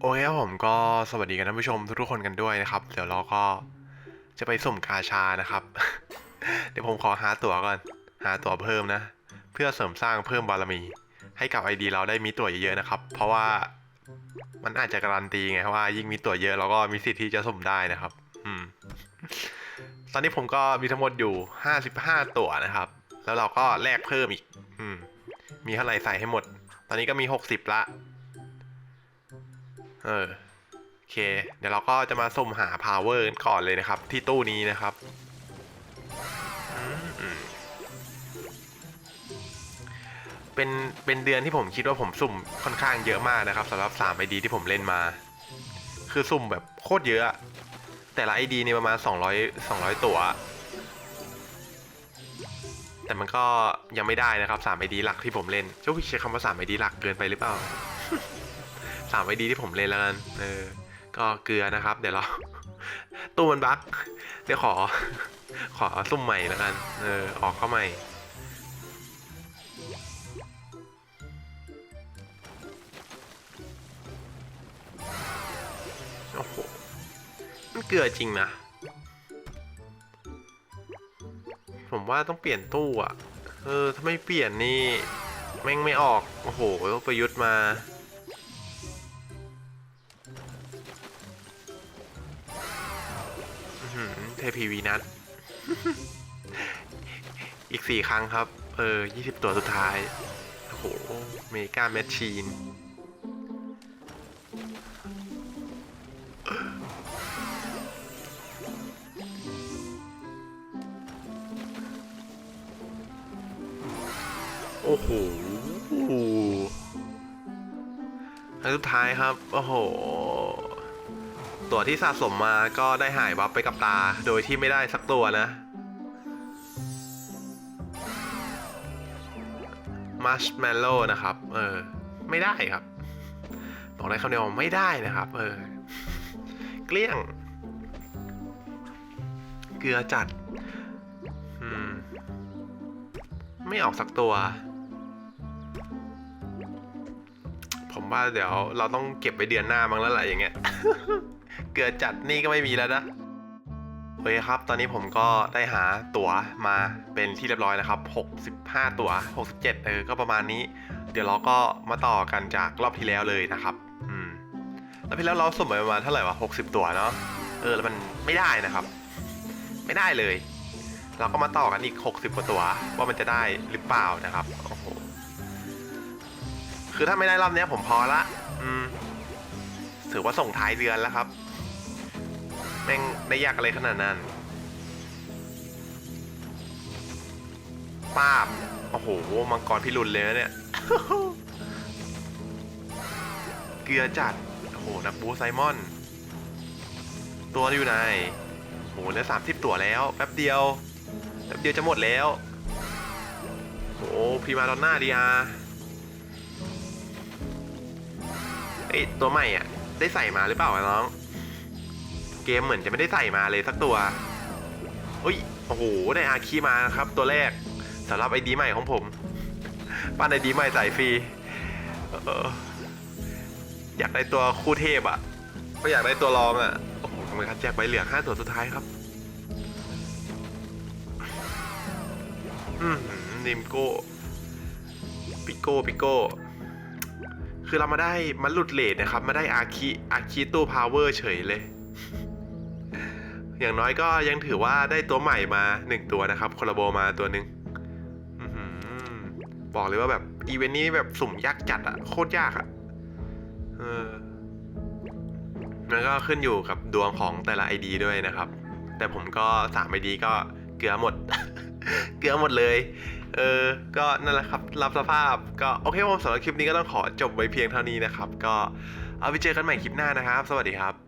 โอเคครับผมก็สวัสดีกันท่านผู้ชมทุกๆคนกันด้วยนะครับ เดี๋ยวเราก็จะไปสุ่มกาชานะครับ เดี๋ยวผมขอหาตั๋วก่อน หาตั๋วเพิ่มนะ เพื่อเสริมสร้างเพิ่มบารมี ให้กับ ID เราได้มีตั๋วเยอะๆนะครับ เพราะว่ามันอาจจะการันตีไงว่า ยิ่งมีตั๋วเยอะเราก็มีสิทธิ์ที่จะสุ่มได้นะครับ อืม ตอนนี้ผมก็มีทั้งหมดอยู่55ตั๋วนะครับ แล้วเราก็แลกเพิ่มอีก อืม มีเท่าไหร่ใส่ให้หมด ตอนนี้ก็มี60ละ เออโอเค เดี๋ยวเราก็จะมาสุ่มหา power กันก่อนเลยนะครับ ที่ตู้นี้นะครับเป็นเป็นเดือนที่ผมคิดว่าผมสุ่มค่อนข้างเยอะมากนะครับสำหรับ3 ID ที่ผมเล่นมา คือสุ่มแบบโคตรเยอะ แต่ละ ID นี่ประมาณ 200 200 ตัว แต่มันก็ยังไม่ได้นะครับ3 ID หลักที่ผมเล่นเจ้าวิใช้คำว่า3 ID หลักเกินไปหรือเปล่า สามไอดีที่ผมเล่นแล้วกันเออก็เกลือนะครับ เดี๋ยวเรา ตู้มันบั๊กเดี๋ยวขอ ขอซุ่มใหม่แล้วกัน เออ ออกเข้าใหม่ โอ้โห มันเกลือจริงนะ ผมว่าต้องเปลี่ยนตู้อะ เออ ถ้าไม่เปลี่ยนนี่ แม่งไม่ออก โอ้โห ประยุทธ์มา เทพีวีนัทอีกสี่ครั้งครับ เออยี่สิบตัวสุดท้าย โอ้โหเมกาแมชชีน โอ้โหอันสุดท้ายครับ โอ้โห ตัวที่สะสมมาก็ได้หายวับไปกับตา โดยที่ไม่ได้สักตัวนะ มัชแมลโล่นะครับ เออ ไม่ได้ครับ บอกได้คำเดียวว่าไม่ได้นะครับ เออ เกลี้ยง เกลือจัด อืม ไม่ออกสักตัว ผมว่าเดี๋ยวเราต้องเก็บไปเดือนหน้ามั้งแล้วแหละอย่างเงี้ย เกลือจัดนี่ก็ไม่มีแล้วนะโอเคครับ ตอนนี้ผมก็ได้หาตั๋วมาเป็นที่เรียบร้อยนะครับ 65 ตั๋ว 67 เออ ก็ประมาณนี้ เดี๋ยวเราก็มาต่อกันจากรอบที่แล้วเลยนะครับ อืม รอบที่แล้วเราสมไปประมาณเท่าไหร่วะ 60 ตั๋วเนาะ เออ แล้วมันไม่ได้นะครับ ไม่ได้เลย เราก็มาต่อกันอีก 60 กว่าตั๋ว ว่ามันจะได้หรือเปล่านะครับ โอ้โห คือถ้าไม่ได้รอบนี้ผมพอละ อืม ถือว่าส่งท้ายเดือนแล้วครับ แม่งได้ยากอะไรขนาดนั้นป้าบโอ้โห มังกรพิรุณเลยนะเนี่ย เกลือจัด โอ้โห นักบูไซมอน ตัวอยู่ไหนโอ้โหเหลือสามสิบตัวแล้ว แป๊บเดียว แป๊บเดียวจะหมดแล้ว โอ้พีมาดอนน่าดีอาเอ้ยตัวใหม่อะ ได้ใส่มาหรือเปล่าวะน้อง เกมเหมือนจะไม่ได้ใส่มาเลยสักตัวอุ้ยโอ้โหได้อาคีมานะครับ ตัวแรกสำหรับไอดีใหม่ของผม ปั้นไอดีใหม่ใส่ฟรีอออยากได้ตัวคู่เทพอะ ก็อยากได้ตัวรองอะโอ้โหทำไมครับแจกใบเหลืองห้าตัวสุดท้ายครับอืมนิมโก้ ปิโก้ ปิโก้ คือเรามาได้มันหลุดเลทนะครับ มาได้อาคิอาคิตู้พาวเวอร์เฉยเลย อย่างน้อยก็ยังถือว่าได้ตัวใหม่มาหนึ่งตัวนะครับคอลาโบมาตัวหนึ่งบอกเลยว่าแบบอีเวนต์นี้แบบสุ่มยากจัดอะโคตรยากอะเออมันก็ขึ้นอยู่กับดวงของแต่ละ ID ด้วยนะครับ แต่ผมก็สาม ID ก็เกลือหมด เกลือหมดเลย เออ ก็นั่นแหละครับ รับสภาพ ก็โอเคผมสำหรับคลิปนี้ก็ต้องขอจบไว้เพียงเท่านี้นะครับ ก็เอาไปเจอกันใหม่คลิปหน้านะครับ สวัสดีครับ